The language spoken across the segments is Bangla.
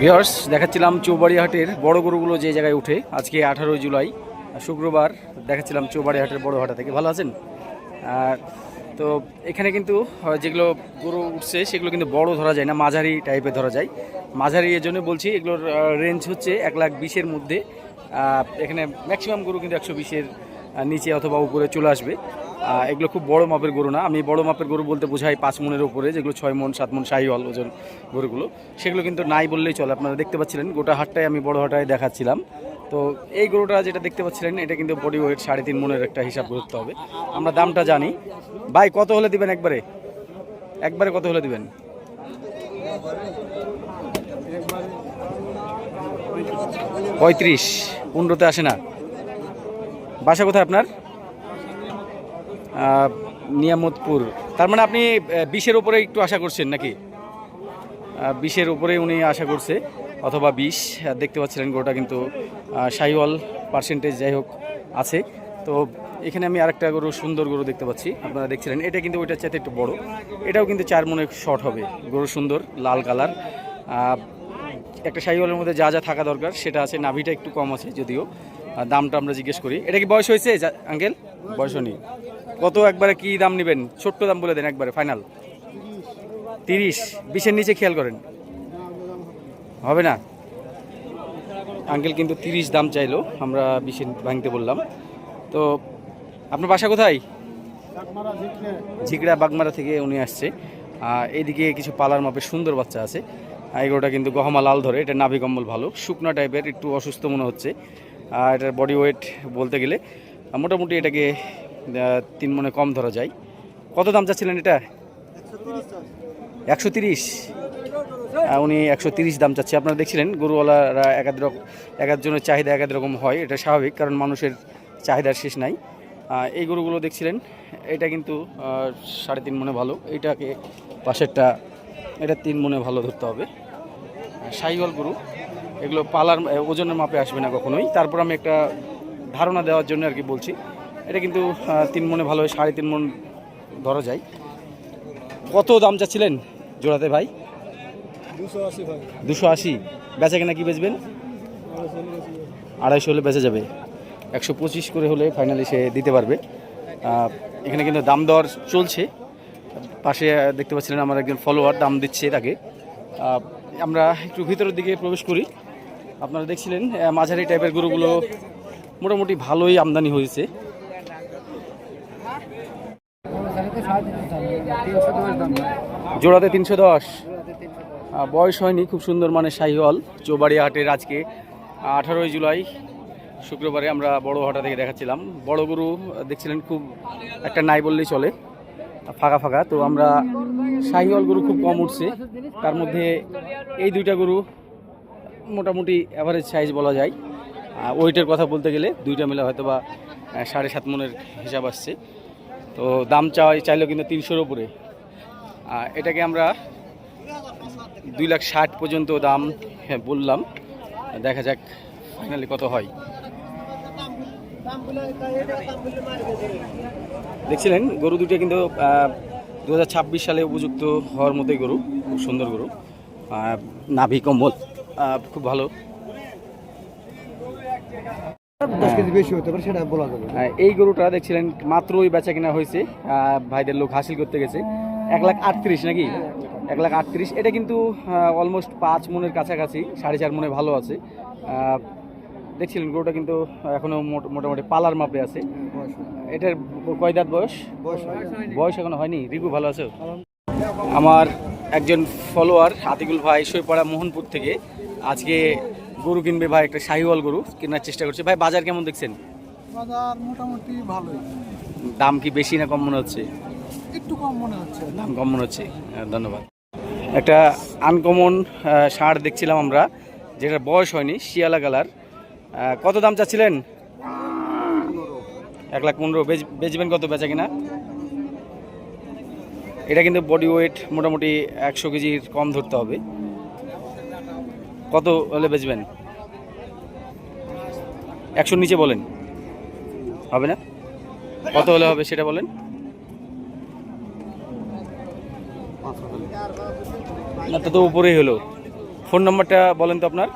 ভিওর্স দেখাচ্ছিলাম চৌবাড়ি হাটের বড় গরুগুলো যে জায়গায় উঠে। আজকে আঠারোই জুলাই, শুক্রবার দেখাচ্ছিলাম চৌবাড়ি হাটের বড় হাটা। থেকে ভালো আছেন? আর তো এখানে কিন্তু যেগুলো গরু উঠছে, সেগুলো কিন্তু বড় ধরা যায় না, মাঝারি টাইপের ধরা যায়। মাঝারি এর জন্য বলছি, এগুলোর রেঞ্জ হচ্ছে এক লাখ বিশের মধ্যে। এখানে ম্যাক্সিমাম গরু কিন্তু একশো বিশের নিচে অথবা উপরে চলে আসবে। এগুলো খুব বড় মাপের গরু না। আমি বড় মাপের গরু বলতে বোঝাই পাঁচ মনের উপরে, যেগুলো ছয় মন, সাত মন শাহিওয়াল ওজন গরুগুলো। সেগুলো কিন্তু নাই বললেই চলে, আপনারা দেখতে পাচ্ছিলেন। গোটা হাটটায় আমি বড় হাটায় দেখাচ্ছিলাম। তো এই গরুটা যেটা দেখতে পাচ্ছিলেন, এটা কিন্তু বডি ওয়েট সাড়ে তিন মনের একটা হিসাব করতে হবে। আমরা দামটা জানি। ভাই, কত হলে দিবেন একবারে? একবারে কত হলে দিবেন? পঁয়ত্রিশ। পনেরোতে আসে না। বাসা কোথায় আপনার? নিয়ামতপুর। তার মানে আপনি বিশের উপরে একটু আশা করছেন নাকি? বিশের উপরে উনি আশা করছে, অথবা বিশ দেখতে পাচ্ছিলেন গরুটা কিন্তু শাহিওয়াল পার্সেন্টেজ যাই হোক আছে। তো এখানে আমি আরেকটা গরু, সুন্দর গরু দেখতে পাচ্ছি, আপনারা দেখছিলেন। এটা কিন্তু ওইটার চাইতে একটু বড়। এটাও কিন্তু চার মনে শর্ট হবে। গরু সুন্দর, লাল কালার একটা শাহিওয়ালের মধ্যে যা যা থাকা দরকার, সেটা আছে। নাভিটা একটু কম আছে যদিও। দামটা আমরা জিজ্ঞেস করি। এটা কি বয়স হয়েছে আঙ্কেল বয়স হয়নি। কত একবারে কি দাম নেবেন? ছোট্ট দাম বলে দেন একবারে ফাইনাল তিরিশ। বিশের নিচে খেয়াল করেন। হবে না? আঙ্কেল কিন্তু তিরিশ দাম চাইলো, আমরা বিশে ভাঙতে বললাম। তো আপনার বাসা কোথায়? ঝিকড়া বাগমারা থেকে উনি আসছে। আর এইদিকে কিছু পালার মাপের সুন্দর বাচ্চা আছে। এগুলোটা কিন্তু গহমা লাল ধরে, এটা নাভি কম্বল ভালো। শুকনো টাইপের একটু অসুস্থ মনে হচ্ছে। আর এটার বডি ওয়েট বলতে গেলে, মোটামুটি এটাকে তিন মনে কম ধরা যায়। কত দাম চাচ্ছিলেন এটা? একশো তিরিশ। উনি একশো তিরিশ দাম চাচ্ছে। আপনারা দেখছিলেন, গরুওয়ালারা এক এক একজনের চাহিদা এক রকম হয়, এটা স্বাভাবিক, কারণ মানুষের চাহিদার শেষ নাই। এই গরুগুলো দেখছিলেন, এটা কিন্তু সাড়ে তিন মনে ভালো। এটাকে পাশেরটা, এটা তিন মনে ভালো ধরতে হবে। সাইওয়াল গরু, এগুলো পালার ওজনের মাপে আসবে না কখনোই। তারপর আমি একটা ধারণা দেওয়ার জন্য আর কি বলছি। এটা কিন্তু তিন মনে ভালো হয় সাড়ে তিন মন ধরা যায়। কত দাম চাচ্ছিলেন জোড়াতে ভাই? দুশো আশি বেচা কেনা কি বেচবেন? আড়াইশো হলে বেচা যাবে। একশো পঁচিশ করে হলে ফাইনালি সে দিতে পারবে। এখানে কিন্তু দাম দেওয়ার চলছে। পাশে দেখতে পাচ্ছিলেন আমার একজন ফলোয়ার দাম দিচ্ছে তাকে। আমরা একটু ভিতরের দিকে প্রবেশ করি। আপনারা দেখছিলেন মাঝারি টাইপের গরুগুলো মোটামুটি ভালোই আমদানি হয়েছে। জোড়াতে তিনশো দশ। বয়স হয়নি, খুব সুন্দর মানে শাহিওয়াল চৌবাড়ি হাটের আজকে আঠারোই জুলাই, শুক্রবারে আমরা বড় হাটা থেকে দেখাচ্ছিলাম। বড় গরু দেখছিলেন খুব একটা নাই বললেই চলে, ফাঁকা ফাঁকা। তো আমরা শাহিওয়াল গরু খুব কম উঠছে, তার মধ্যে এই দুইটা গরু মোটামুটি অ্যাভারেজ সাইজ বলা যায়। ওয়েটের কথা বলতে গেলে দুইটা মিলে হয়তো বা সাড়ে সাত মনের হিসাব আসছে। তো দাম চাই চাইলেও কিন্তু তিনশোর উপরে। এটাকে আমরা দুই লাখ ষাট পর্যন্ত দাম হ্যাঁ, বললাম। দেখা যাক ফাইনালি কত হয়। দেখছিলেন গরু দুটো কিন্তু দু হাজার ছাব্বিশ সালে উপযুক্ত হওয়ার মতোই গরু খুব সুন্দর গরু। নাভি কম্বল খুব ভালো। বলা এই গরুটা দেখছিলেন মাত্রই বেচা কেনা হয়েছে ভাইদের লোক হাসিল করতে গেছে। এক লাখ আটত্রিশ নাকি? এক লাখ আটত্রিশ এটা কিন্তু অলমোস্ট পাঁচ মনের কাছাকাছি সাড়ে চার মনে ভালো আছে। দেখছিলেন গরুটা কিন্তু এখনও মোট- মোটামুটি পালার মাপে আছে। এটার কয় দাঁত বয়স? বয়স বয়স এখনও হয়নি? রিকু ভালো আছে? আমার একজন ফলোয়ার আতিকুল ভাই সইপাড়া মোহনপুর থেকে। আজকে গরু কিনবে ভাই একটা শাহিওয়াল গরু কেনার চেষ্টা করছে। ভাই বাজার কেমন দেখছেন? বাজার মোটামুটি ভালোই। দাম কি বেশি না কম মনে হচ্ছে? একটু কম মনে হচ্ছে। দাম কম মনে হচ্ছে। হ্যাঁ, ধন্যবাদ। একটা আনকমন ষাঁড় দেখছিলাম আমরা যেটার বয়স হয়নি শিয়ালা কালার। কত দাম চাচ্ছিলেন? এক লাখ পনেরো। বেচ- বেচবেন কত বেচা কিনা? এটা কিন্তু বডি ওয়েট মোটামুটি একশো কেজির কম ধরতে হবে। কত হলে বেচবেন? একশোর নিচে বলেন। হবে না? কত হলে হবে সেটা বলেন। না তো উপরেই হলো। ফোন নম্বরটা বলেন তো আপনার।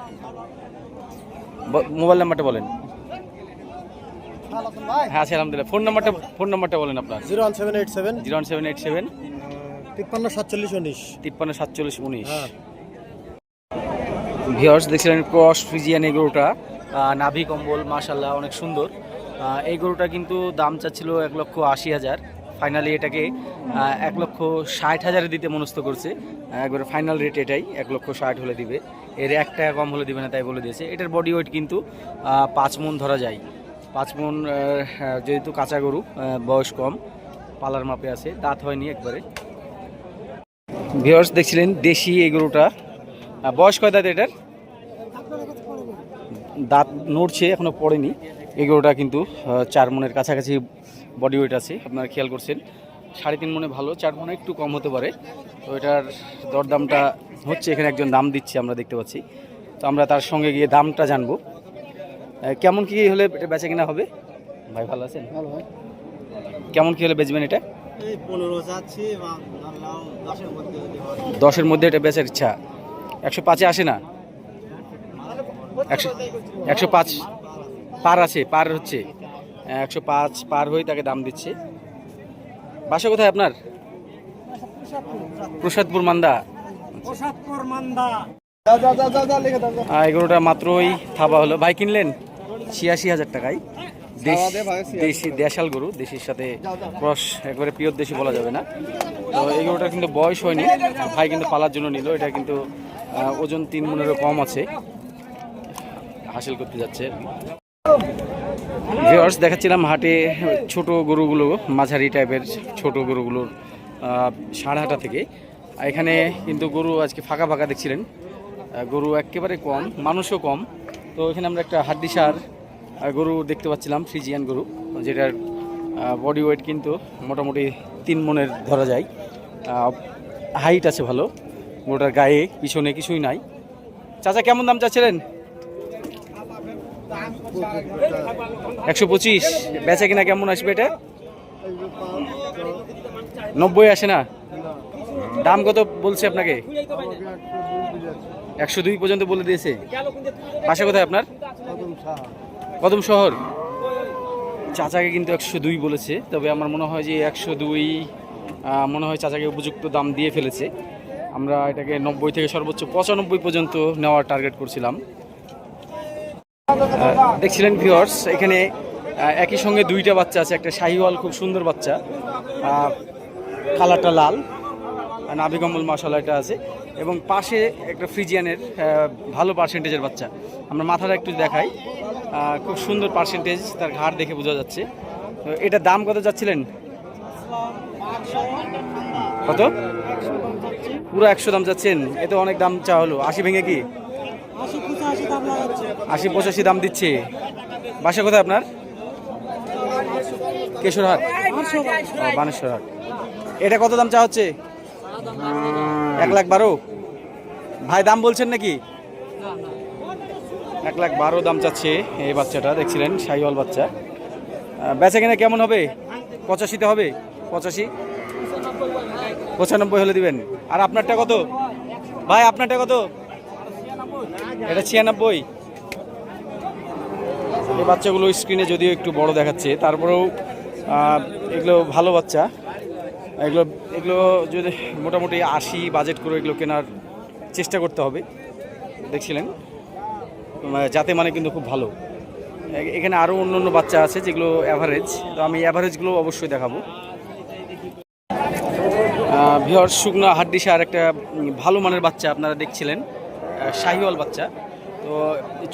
মোবাইল নাম্বারটা বলেন। হ্যাঁ আছি আলহামদুলিল্লাহ। ফোন নাম্বারটা ফোন নাম্বারটা বলেন আপনার। Zero one seven eight seven. Zero one seven eight seven. তিপ্পান্ন সাতচল্লিশ উনিশ। তিপ্পান্ন সাতচল্লিশ উনিশ। হ্যাঁ। ভিওর্স দেখছিলেন ক্রস ফিজিয়ান এই গরুটা। নাভি কম্বল মাশাল্লাহ অনেক সুন্দর। এই গরুটা কিন্তু দাম চাচ্ছিল এক লক্ষ আশি হাজার। ফাইনালি এটাকে এক লক্ষ ষাট হাজারে দিতে মনস্থ করছে। একবারে ফাইনাল রেট এটাই এক লক্ষ ষাট হলে দিবে। এর এক টাকা কম হলে দিবে না তাই বলে দিয়েছে। এটার বডি ওয়েট কিন্তু পাঁচ মন ধরা যায়। পাঁচ মন আহ, যেহেতু কাঁচা গরু বয়স কম পালার মাপে আছে দাঁত হয়নি একবারে। ভিউয়ার্স দেখছিলেন দেশি এই গরুটা। বয়স কয় দাঁত এটার? দাঁত নড়ছে এখনও পড়েনি। এই গরুটা কিন্তু চার মনের কাছাকাছি বডি ওয়েট আছে আপনারা খেয়াল করছেন। সাড়ে তিন মনে ভালো চার মনে একটু কম হতে পারে। তো এটার দরদামটা হচ্ছে এখানে একজন দাম দিচ্ছে আমরা দেখতে পাচ্ছি। তো আমরা তার সঙ্গে গিয়ে দামটা জানব। কেমন কি হলে এটা বেচা কিনা হবে? ভাই ভালো আছেন? কেমন কি হলে বেচবেন এটা? দশের মধ্যে এটা বেচার ইচ্ছা। একশো পাঁচে আসে না? একশো একশো পাঁচ পার আছে পার হচ্ছে। একশো পাঁচ পার হয়ে তাকে দাম দিচ্ছে। বাসা কোথায় আপনার? প্রসাদপুর মান্দা। এগুলোটা মাত্রই থাবা হলো। ভাই কিনলেন? ছিয়াশি হাজার টাকায়। দেশ থাবা দে ভাই, 86 দেশি দেশাল গরু দেশির সাথে ক্রস একবারে পিওর দেশি বলা যাবে না। তো এই গরুটা কিন্তু বয়স হয়নি। ভাই কিন্তু পালার জন্য নিল এটা কিন্তু ওজন তিন মনেরও কম আছে। হাসিল করতে যাচ্ছে। ভিউয়ার্স দেখাচ্ছিলাম হাটে ছোট গরুগুলো, মাঝারি টাইপের ছোট গরুগুলোর সাড়হাটা থেকে। এখানে কিন্তু গরু আজকে ফাঁকা ফাঁকা দেখছিলেন। গরু একেবারে কম, মানুষও কম। তো এখানে আমরা একটা হাড্ডি সার গরু দেখতে পাচ্ছিলাম ফ্রিজিয়ান গরু, যেটার বডি ওয়েট কিন্তু মোটামুটি তিন মনের ধরা যায়। হাইট আছে ভালো। গরুটার গায়ে, পিছনে কিছুই নাই। চাচা, কেমন দাম চাচ্ছিলেন? একশো পঁচিশ। বেচা কিনা কেমন আসবে এটা? নব্বই আসে না? দাম কত বলছে আপনাকে? একশো দুই পর্যন্ত বলে দিয়েছে। বাসা কোথায় আপনার? কদম শহর। চাচাকে কিন্তু একশো দুই বলেছে, তবে আমার মনে হয় যে একশো দুই মনে হয় চাচাকে উপযুক্ত দাম দিয়ে ফেলেছে। আমরা এটাকে নব্বই থেকে সর্বোচ্চ পঁচানব্বই পর্যন্ত নেওয়ার টার্গেট করছিলাম। দেখছিলেন ভিউয়ার্স এখানে একই সঙ্গে দুইটা বাচ্চা আছে, একটা শাহিওয়াল, খুব সুন্দর বাচ্চা। কালারটা লাল নাভিকম্বল মশলা এটা আছে। এবং পাশে একটা ফ্রিজিয়ানের ভালো পার্সেন্টেজের বাচ্চা। আমরা মাথাটা একটু দেখাই। খুব সুন্দর পার্সেন্টেজ তার ঘাড় দেখে বোঝা যাচ্ছে। তো এটার দাম কত যাচ্ছিলেন? কত? পুরো একশো দাম যাচ্ছেন এ তো অনেক দাম চা হলো। আশি ভেঙে কি? আশি পঁচাশি দাম দিচ্ছে। বাসা কোথায় আপনার? কেশরহাট। বানেশ্বরহাট। এটা কত দাম চা হচ্ছে? এক লাখ বারো। ভাই দাম বলছেন নাকি? এক লাখ বারো দাম চাচ্ছে এই বাচ্চাটা দেখছিলেন সাইওয়াল বাচ্চা। বেচা কিনা কেমন হবে? পঁচাশিতে হবে? পঁচাশি? পঁচানব্বই হলে দিবেন। আর আপনারটা কত? ভাই, আপনারটা কত? এটা ছিয়ানব্বই। এই বাচ্চাগুলো স্ক্রিনে যদিও একটু বড় দেখাচ্ছে, তারপরেও এগুলো ভালো বাচ্চা। এগুলো এগুলো যদি মোটামুটি আশি বাজেট করে এগুলো কেনার চেষ্টা করতে হবে। দেখছিলেন? যাতে মানে কিন্তু খুব ভালো। এখানে আরও অন্য অন্য বাচ্চা আছে যেগুলো অ্যাভারেজ তো আমি অ্যাভারেজগুলো অবশ্যই দেখাবো। ভিওর শুকনো হাড্ডি সার একটা ভালো মানের বাচ্চা আপনারা দেখছিলেন শাহিওয়াল বাচ্চা। তো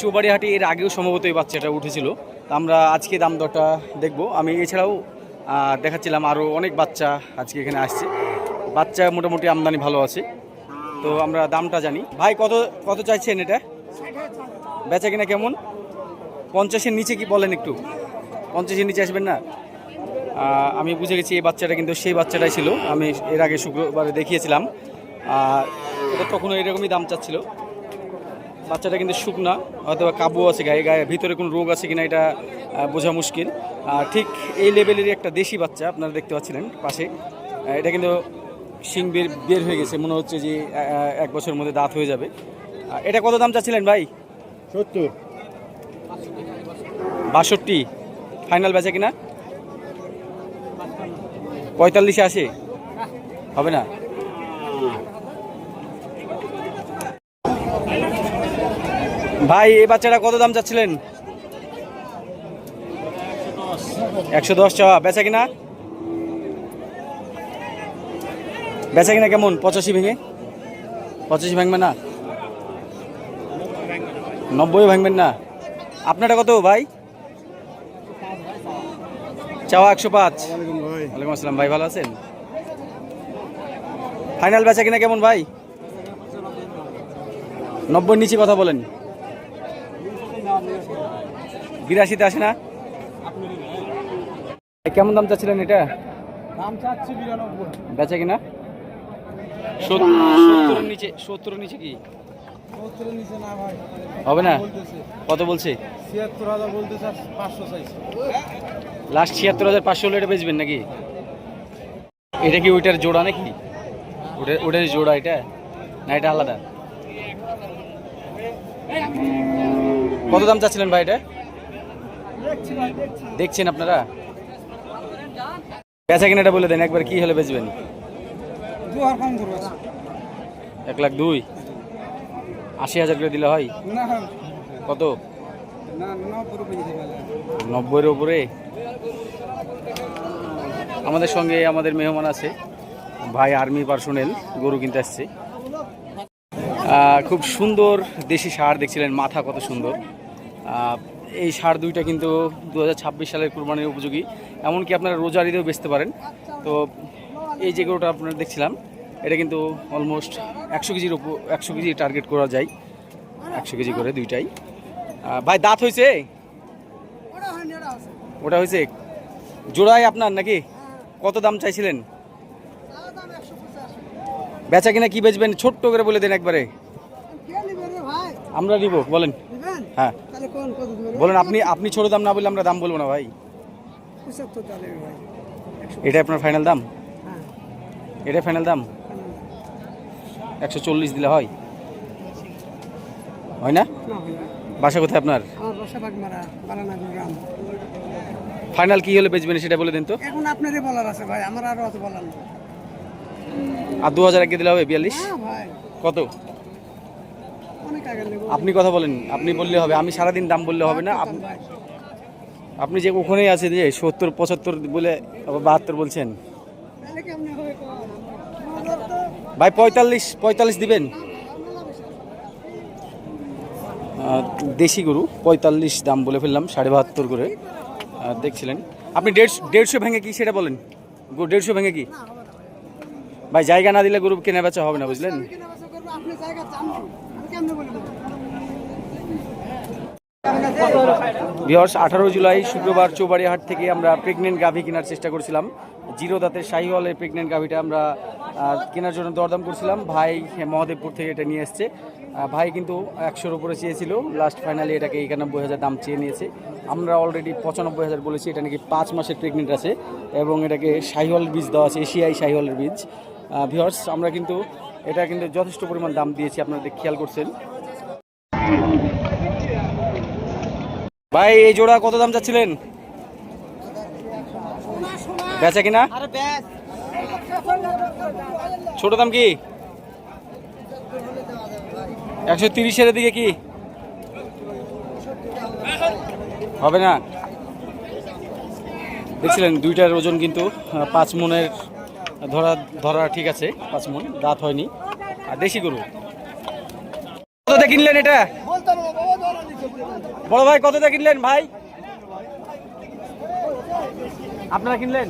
চৌবাড়ি হাটে এর আগেও সম্ভবত এই বাচ্চাটা উঠেছিল। তো আমরা আজকে দাম দরটা দেখব। আমি এছাড়াও দেখাচ্ছিলাম আরও অনেক বাচ্চা আজকে এখানে আসছে। বাচ্চা মোটামুটি আমদানি ভালো আছে। তো আমরা দামটা জানি। ভাই, কত কত চাইছেন এটা? বেচা কিনা কেমন? পঞ্চাশের নিচে কি বলেন একটু? পঞ্চাশের নিচে আসবেন না? আমি বুঝে গেছি এই বাচ্চাটা কিন্তু সেই বাচ্চাটাই ছিল। আমি এর আগে শুক্রবারে দেখিয়েছিলাম। আর এটা তখনও এরকমই দাম চাচ্ছিল। বাচ্চাটা কিন্তু শুকনা হয়তো বা কাবু আছে গায়ে গায়ে ভিতরে কোনো রোগ আছে কিনা এটা বোঝা মুশকিল। আর ঠিক এই লেভেলেরই একটা দেশি বাচ্চা আপনারা দেখতে পাচ্ছিলেন পাশে। এটা কিন্তু শিং বের বের হয়ে গেছে মনে হচ্ছে যে এক বছরের মধ্যে দাঁত হয়ে যাবে। এটা কত দাম চাচ্ছিলেন ভাই? সত্তর। বাষট্টি। ফাইনাল বেচা কিনা? পঁয়তাল্লিশে আসে হবে না? ভাই, এই বাচ্চাটা কত দাম চাচ্ছিলেন? একশো দশ চাওয়া বেচা কিনা? বেচা কিনা কেমন? পঁচাশি ভেঙে? পঁচাশি ভাঙবেন না? নব্বই ভাঙবেন না? আপনারটা কত ভাই? চাওয়া একশো পাঁচ। ওয়ালাইকুম আসসালাম ভাই ভালো আছেন? ফাইনাল বেচা কিনা কেমন ভাই? নব্বই নিচে কথা বলেন। বিরাশিতে আসে না? কেমন দাম চাচ্ছিলেন এটা? দাম চাচ্ছি বিরানব্বই। বেচা কিনা? সত্তর নিচে সত্তর নিচে কি? না ভাই। হবে না? কত বলছে? ছিয়াত্তর হাজার বলতেছে আর পাঁচশো চাইছে। লাস্ট ছিয়াত্তর হাজার পাঁচশো হলে এটা বেচবেন নাকি? এটা কি ওইটার জোড়া নাকি? ওটা ওটার জোড়া এটা? না এটা আলাদা? কত দাম চাচ্ছিলেন ভাই এটা? দেখছেন আপনারা? বেচা কিনাটা বলে দেন একবার কি হলে বেচবেন? এক লাখ দুই? আশি হাজার করে দিলে হয়? কত? নব্বইয়ের উপরে? আমাদের সঙ্গে আমাদের মেহমান আছে। ভাই আর্মি পার্সোনেল গরু কিনতে আসছে। খুব সুন্দর দেশি সার দেখছিলেন, মাথা কত সুন্দর। এই সার দুইটা কিন্তু দু হাজার ছাব্বিশ সালের কুরবানির উপযোগী। এমনকি আপনারা রোজার ঈদেও বেচতে পারেন। তো এই যে গরুটা আপনারা দেখছিলাম, এটা কিন্তু অলমোস্ট একশো কেজির উপর একশো কেজি টার্গেট করা যায়। একশো কেজি করে দুইটাই। ভাই, দাঁত হয়েছে? ওটা হয়েছে? জোড়ায় আপনার নাকি? কত দাম চাইছিলেন? বেচা কিনা কি বেচবেন? ছোট্ট করে বলে দেন একবারে। আমরা নিব, বলেন। হ্যাঁ। বলেন, আপনি আপনি ছোট দাম না বললে আমরা দাম বলব না ভাই। এটা আপনার ফাইনাল দাম? এটা ফাইনাল দাম? একশো চল্লিশ দিলে হয়? হয় না? বাসা কোথায় আপনার? ফাইনাল কি হলে বেচবেন সেটা বলে দিন তো? এখন আপনারই বলার আছে ভাই আমার আরও অত বলার নেই। আর দু হাজার আগে দিলে হবে বিয়াল্লিশ? হ্যাঁ ভাই। কত? আপনি কথা বলেন আপনি বললে হবে। আমি সারাদিন দাম বললে হবে না? আপনি যে ওখানেই আছে যে সত্তর পঁচাত্তর বলে আবার বাহাত্তর বলছেন। তাহলে কেমনে হবে ভাই পঁয়তাল্লিশ পঁয়তাল্লিশ দিবেন? দেশি গরু পঁয়তাল্লিশ দাম বলে ফেললাম সাড়ে বাহাত্তর করে। দেখছিলেন। আপনি দেড়শো দেড়শো ভেঙে কি সেটা বলেন? গো- দেড়শো ভেঙে কি? ভাই। জায়গা না দিলে গরু কেনা বেচা হবে না বুঝলেন? বিহর্স আঠারো জুলাই শুক্রবার চৌবাড়িহাট থেকে আমরা প্রেগনেন্ট গাভী কেনার চেষ্টা করছিলাম। জিরো দাঁতের শাহিওয়ালের প্রেগনেন্ট গাভীটা আমরা কেনার জন্য দরদাম করছিলাম। ভাই মহাদেবপুর থেকে এটা নিয়ে এসছে। ভাই কিন্তু একশোর উপরে চেয়েছিল। লাস্ট ফাইনালি এটাকে একানব্বই হাজার দাম চেয়ে নিয়েছে। আমরা অলরেডি পঁচানব্বই হাজার বলেছি, এটা নাকি পাঁচ মাসের প্রেগনেন্ট আছে এবং এটাকে শাহিওয়াল বীজ দেওয়া আছে, এশিয়াই শাহিওয়ালের বীজ। ভিওর্স আমরা কিন্তু এটা কিন্তু যথেষ্ট পরিমাণ দাম দিয়েছি, আপনাদের খেয়াল করছেন। ভাই, এই জোড়া কত দাম চাচ্ছিলেন? বেচা কিনা? ছোট দাম কি? একশো তিরিশের দিকে কি? হবে না? দেখছিলেন, দুইটার ওজন কিন্তু পাঁচ মনের ধরা ধরা ঠিক আছে, পাঁচ মন, দাঁত হয়নি। আর দেশি গরু? কততে কিনলেন এটা? বড় ভাই কততে কিনলেন ভাই? আপনারা কিনলেন?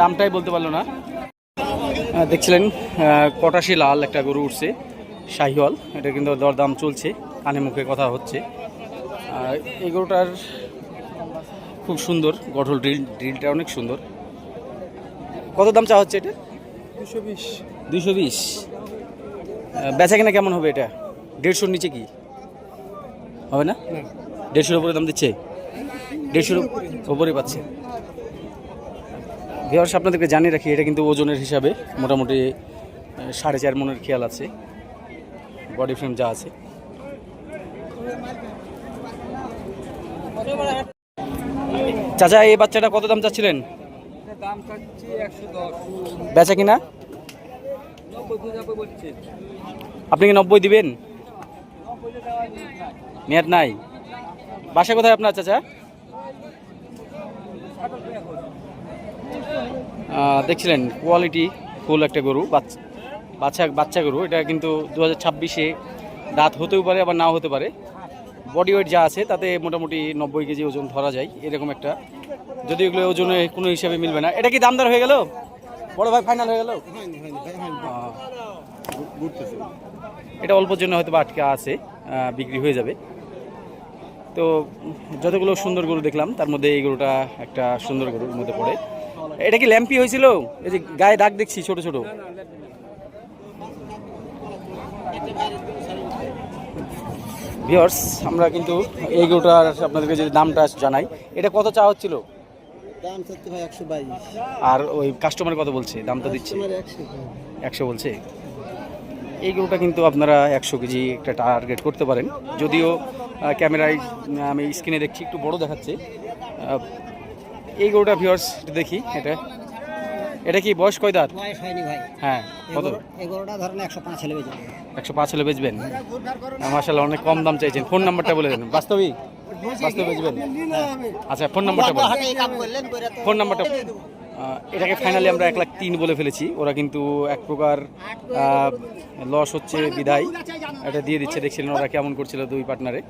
দামটাই বলতে পারল না। দেখছিলেন কটাশি লাল একটা গরু উঠছে। শাহিওয়াল এটা কিন্তু দরদাম চলছে কানে মুখে কথা হচ্ছে। আর এই গরুটার খুব সুন্দর গঠল ড্রিল ড্রিলটা অনেক সুন্দর। কত দাম চা হচ্ছে এটা? দুশো বিশ। দুশো বিশ। বেচা কিনা কেমন হবে এটা? দেড়শোর নিচে কি? হবে না? দেড়শোর উপরে দাম দিচ্ছে? দেড়শোর উপরে পাচ্ছে। ভিওর্স আপনাদেরকে জানিয়ে রাখি এটা কিন্তু ওজনের হিসাবে মোটামুটি সাড়ে চার মনের খেয়াল আছে। বডি ফ্রেম যা আছে। চাচা, এই বাচ্চাটা কত দাম চাচ্ছিলেন? বেচা কিনা? আপনি কি নব্বই দিবেন? মেয়াদ নাই। বাসা কোথায় আপনার, চাচা? দেখছিলেন, কোয়ালিটি ফুল একটা গরু, বাচ্চা বাচ্চা বাচ্চা গরু, এটা কিন্তু দু হাজার ছাব্বিশে দাঁত হতেও পারে, আবার নাও হতে পারে। বডি ওয়েট যা আছে, তাতে মোটামুটি নব্বই কেজি ওজন ধরা যায়, এরকম একটা। যদি এগুলো ওজনে কোনো হিসাবে মিলবে না। এটা কি দামদার হয়ে গেল? বড় ভাই ফাইনাল হয়ে গেল? এটা অল্পর জন্য হয়তো আটকা আছে বিক্রি হয়ে যাবে। তো যতগুলো সুন্দর গরু দেখলাম, তার মধ্যে এই গরুটা একটা সুন্দর গরুর মধ্যে পড়ে। এটা কি ল্যাম্পি হয়েছিল? এই যে গায়ে দাগ দেখছি, ছোট ছোট। ভিওর্স আমরা কিন্তু এই গরুটার আপনাদেরকে যদি দামটা জানাই এটা কত চা হচ্ছিল? আর ওই কাস্টমার কত বলছে? দামটা দিচ্ছে? একশো বলছে? এই গরুটা কিন্তু আপনারা একশো কেজি একটা টার্গেট করতে পারেন। যদিও ক্যামেরায় আমি স্ক্রিনে দেখছি একটু বড় দেখাচ্ছে। এই গরুটা ভিউয়ার্স দেখি এটা। এটা কি বয়স কয় দাঁত? বয়স হয়নি ভাই। হ্যাঁ কত? এগারোটা ধরেন একশো পাঁচ হলে বেজে একশো পাঁচ হলে বেচবেন? মাসাল্লাহ অনেক কম দাম চাইছেন। ফোন নাম্বারটা বলে দেন। বাস্তবিক? বাস্তবে বেচবেন? আচ্ছা ফোন নাম্বারটা বলেন। ফোন নাম্বারটা এটাকে ফাইনালি আমরা এক লাখ তিন বলে ফেলেছি। ওরা কিন্তু এক প্রকার লস হচ্ছে বিদায়। এটা দিয়ে দিচ্ছে দেখছিলেন ওরা কেমন করছিল দুই পার্টনারে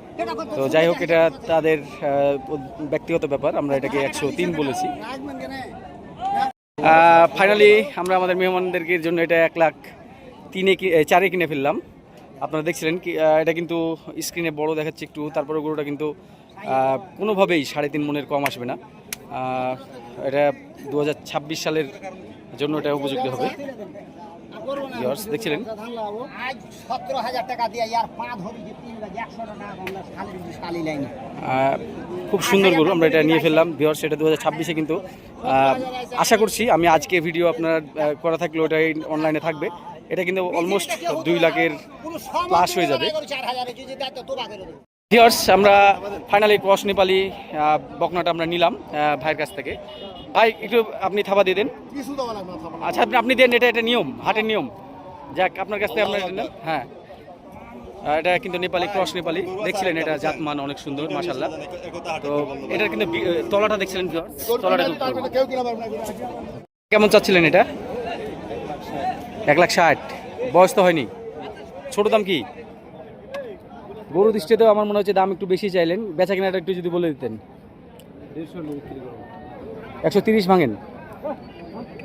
তো যাই হোক এটা তাদের ব্যক্তিগত ব্যাপার। আমরা এটাকে একশো তিন বলেছি। ফাইনালি আমরা আমাদের মেহমানদেরকে জন্য এটা এক লাখ তিনে চারে কিনে ফেললাম। আপনারা দেখছিলেন কি এটা কিন্তু স্ক্রিনে বড় দেখাচ্ছে একটু, তারপরে গরুটা কিন্তু কোনোভাবেই সাড়ে তিন মনের কম আসবে না। এটা দু হাজার ছাব্বিশ সালের জন্য এটা উপযুক্ত হবে। দেখছিলেন? খুব সুন্দর গরু আমরা এটা নিয়ে ফেললাম। ভিওর সেটা দু হাজার ছাব্বিশে কিন্তু আশা করছি আমি আজকে ভিডিও আপনার করা থাকলে ওটাই অনলাইনে থাকবে। এটা কিন্তু অলমোস্ট দুই লাখের প্লাস হয়ে যাবে। ভিওর্স আমরা ফাইনালি ক্রস নেপালি বকনাটা আমরা নিলাম ভাইয়ের কাছ থেকে। ভাই, একটু আপনি থাবা দিয়ে দেন। আচ্ছা আপনি আপনি দেন, এটা এটা নিয়ম, হাটের নিয়ম। যাক, আপনার কাছ থেকে আপনার হ্যাঁ। এটা কিন্তু নেপালি ক্রস নেপালি দেখছিলেন, এটা জাত মান অনেক সুন্দর মাশাল্লাহ তো এটার কিন্তু তলাটা দেখছিলেন তলাটা কেমন চাচ্ছিলেন এটা? এক লাখ ষাট। বয়স তো হয়নি। ছোট দাম কি? গরু দৃষ্টিতেও আমার মনে হচ্ছে দাম একটু বেশি চাইলেন। বেচা কেনাটা একটু যদি বলে দিতেন। একশো তিরিশ ভাঙেন।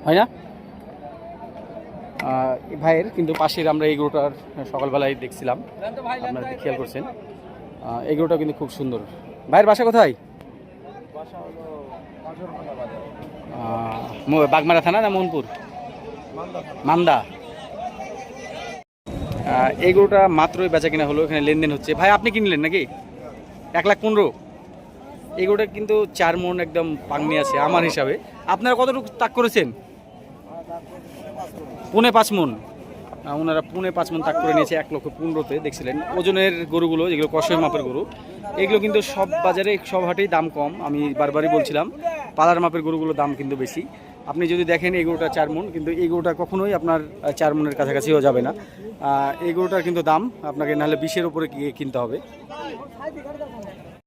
হয় না? ভাইয়ের কিন্তু পাশের আমরা এই গরুটার সকালবেলায় দেখছিলাম। আপনারা খেয়াল করছেন। এই গরুটা কিন্তু খুব সুন্দর। ভাইয়ের বাসা কোথায়? বাগমারা থানা না মোহনপুর মান্দা। এই গরুটা মাত্রই বেচা কিনা হলো, এখানে লেনদেন হচ্ছে। ভাই, আপনি কিনলেন নাকি? এক লাখ পনেরো। এই গরুটা কিন্তু চার মন একদম পাংনি আছে, আমার হিসাবে। আপনারা কতটুকু তাক করেছেন? পুনে পাঁচ মন। ওনারা পুনে পাঁচ মন তাক করে নিয়েছে, এক লক্ষ পনেরোতে, দেখছিলেন। ওজনের গরুগুলো যেগুলো কষয় মাপের গরু। এগুলো কিন্তু সব বাজারে, সব হাটেই দাম কম, আমি বারবারই বলছিলাম। পালার মাপের গরুগুলোর দাম কিন্তু বেশি। আপনি যদি দেখেন এই গরুটা চার মন, কিন্তু এই গরুটা কখনোই আপনার চার মনের কাছাকাছিও যাবে না। এই গরুটার কিন্তু দাম আপনাকে নাহলে বিশের ওপরে কিনতে হবে।